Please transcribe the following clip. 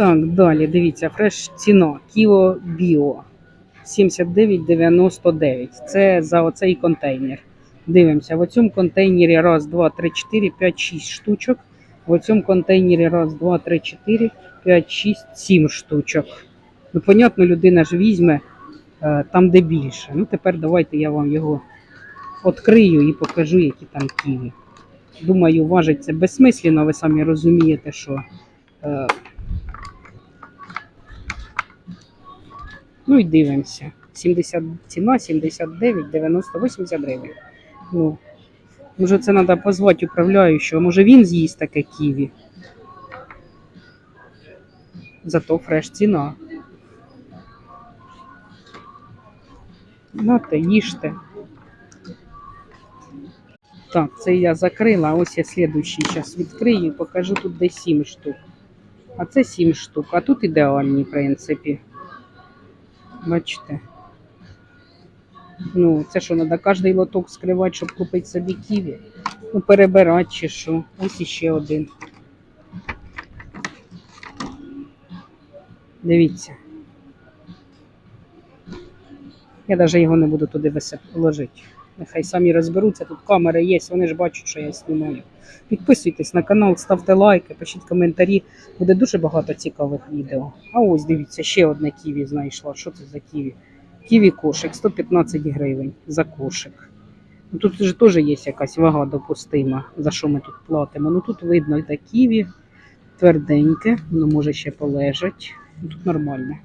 Так, далі, дивіться, фреш ціна. Кіо Біо 79,99. Це за оцей контейнер. Дивимося, в цьому контейнері раз, два, три, чотири, п'ять, шість штучок. В цьому контейнері раз, два, три, чотири, п'ять, шість, сім штучок. Ну, понятно, людина ж візьме е, там, де більше. Ну, тепер давайте я вам його відкрию і покажу, які там ківі. Думаю, важить це безсмислено, ви самі розумієте, що. Ну і дивимося. 70, ціна 79, 90, 80 гривень. Ну, може це треба позвати управляючого, може він з'їсть таке ківі. Зато фреш ціна. Нате, їжте. Так, це я закрила, ось я слідуючий зараз відкрию покажу тут де 7 штук. А це 7 штук, а тут ідеальні, в принципі. Бачите? Ну, це що, треба кожний лоток скривати, щоб купити собі ківі? Ну, перебирати чи що. Ось іще один. Дивіться. Я навіть його не буду туди висип- ложити. Нехай самі розберуться, тут камери є, вони ж бачать, що я знімаю. Підписуйтесь на канал, ставте лайки, пишіть коментарі. Буде дуже багато цікавих відео. А ось дивіться, ще одне ківі знайшла. Що це за ківі? Ківі кошик 115 гривень за кошик. Ну, тут ж теж є якась вага допустима, за що ми тут платимо. Ну тут видно, це ківі тверденьке, воно може ще полежать. Ну, Тут нормально.